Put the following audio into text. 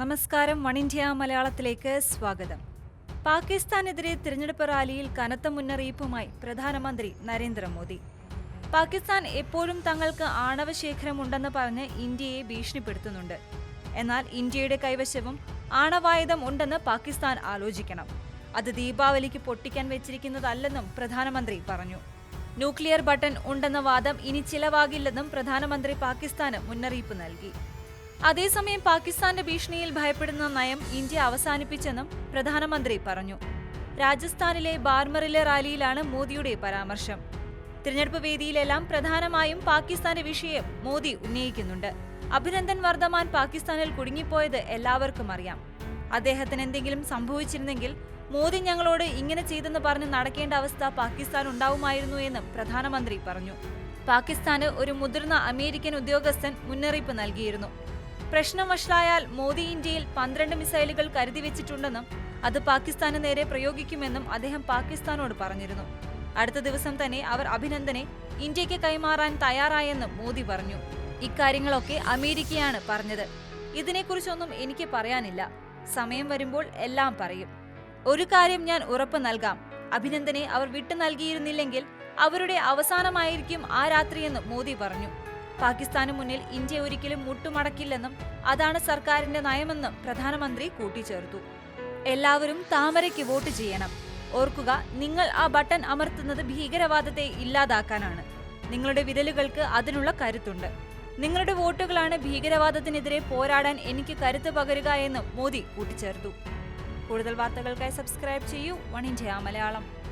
നമസ്കാരം one India മലയാളത്തിലേക്ക് സ്വാഗതം. പാകിസ്ഥാനെതിരെ തിരഞ്ഞെടുപ്പ് റാലിയിൽ കനത്ത മുന്നറിയിപ്പുമായി പ്രധാനമന്ത്രി നരേന്ദ്രമോദി. പാകിസ്ഥാൻ എപ്പോഴും തങ്ങൾക്ക് ആണവ ശേഖരമുണ്ടെന്ന് പറഞ്ഞ് ഇന്ത്യയെ ഭീഷണിപ്പെടുത്തുന്നുണ്ട്. എന്നാൽ ഇന്ത്യയുടെ കൈവശവും ആണവായുധം ഉണ്ടെന്ന് പാകിസ്ഥാൻ ആലോചിക്കണം. അത് ദീപാവലിക്ക് പൊട്ടിക്കാൻ വെച്ചിരിക്കുന്നതല്ലെന്നും പ്രധാനമന്ത്രി പറഞ്ഞു. ന്യൂക്ലിയർ ബട്ടൺ ഉണ്ടെന്ന വാദം ഇനി ചിലവാകില്ലെന്നും പ്രധാനമന്ത്രി പാകിസ്ഥാന് മുന്നറിയിപ്പ് നൽകി. അതേസമയം പാകിസ്ഥാന്റെ ഭീഷണിയിൽ ഭയപ്പെടുന്ന നയം ഇന്ത്യ അവസാനിപ്പിച്ചെന്നും പ്രധാനമന്ത്രി പറഞ്ഞു. രാജസ്ഥാനിലെ ബാർമറിലെ റാലിയിലാണ് മോദിയുടെ പരാമർശം. തിരഞ്ഞെടുപ്പ് വേദിയിലെല്ലാം പ്രധാനമായും പാകിസ്ഥാന്റെ വിഷയം മോദി ഉന്നയിക്കുന്നുണ്ട്. അഭിനന്ദൻ വർദ്ധമാൻ പാകിസ്ഥാനിൽ കുടുങ്ങിപ്പോയത് എല്ലാവർക്കും അറിയാം. അദ്ദേഹത്തിന് എന്തെങ്കിലും സംഭവിച്ചിരുന്നെങ്കിൽ മോദി ഞങ്ങളോട് ഇങ്ങനെ ചെയ്തെന്ന് പറഞ്ഞ് നടക്കേണ്ട അവസ്ഥ പാകിസ്ഥാൻ ഉണ്ടാവുമായിരുന്നു എന്നും പ്രധാനമന്ത്രി പറഞ്ഞു. പാകിസ്ഥാന് ഒരു മുതിർന്ന അമേരിക്കൻ ഉദ്യോഗസ്ഥൻ മുന്നറിയിപ്പ് നൽകിയിരുന്നു. പ്രശ്നം വഷളായാൽ മോദി ഇന്ത്യയിൽ പന്ത്രണ്ട് മിസൈലുകൾ കരുതി വെച്ചിട്ടുണ്ടെന്നും അത് പാകിസ്ഥാന് നേരെ പ്രയോഗിക്കുമെന്നും അദ്ദേഹം പാകിസ്ഥാനോട് പറഞ്ഞിരുന്നു. അടുത്ത ദിവസം തന്നെ അവർ അഭിനന്ദനെ ഇന്ത്യയ്ക്ക് കൈമാറാൻ തയ്യാറായെന്നും മോദി പറഞ്ഞു. ഇക്കാര്യങ്ങളൊക്കെ അമേരിക്കയാണ് പറഞ്ഞത്. ഇതിനെക്കുറിച്ചൊന്നും എനിക്ക് പറയാനില്ല. സമയം വരുമ്പോൾ എല്ലാം പറയും. ഒരു കാര്യം ഞാൻ ഉറപ്പ് നൽകാം. അഭിനന്ദനെ അവർ വിട്ടു നൽകിയിരുന്നില്ലെങ്കിൽ അവരുടെ അവസാനമായിരിക്കും ആ രാത്രിയെന്ന് മോദി പറഞ്ഞു. പാകിസ്ഥാന് മുന്നിൽ ഇന്ത്യ ഒരിക്കലും മുട്ടുമടക്കില്ലെന്നും അതാണ് സർക്കാരിന്റെ നയമെന്നും പ്രധാനമന്ത്രി കൂട്ടിച്ചേർത്തു. എല്ലാവരും താമരയ്ക്ക് വോട്ട് ചെയ്യണം. ഓർക്കുക നിങ്ങൾ ആ ബട്ടൺ അമർത്തുന്നത് ഭീകരവാദത്തെ ഇല്ലാതാക്കാനാണ്. നിങ്ങളുടെ വിരലുകൾക്ക് അതിനുള്ള കരുത്തുണ്ട്. നിങ്ങളുടെ വോട്ടുകളാണ് ഭീകരവാദത്തിനെതിരെ പോരാടാൻ എനിക്ക് കരുത്ത് പകരുക എന്നും മോദി കൂട്ടിച്ചേർത്തു. കൂടുതൽ വാർത്തകൾക്കായി സബ്സ്ക്രൈബ് ചെയ്യൂ. One India Malayalam.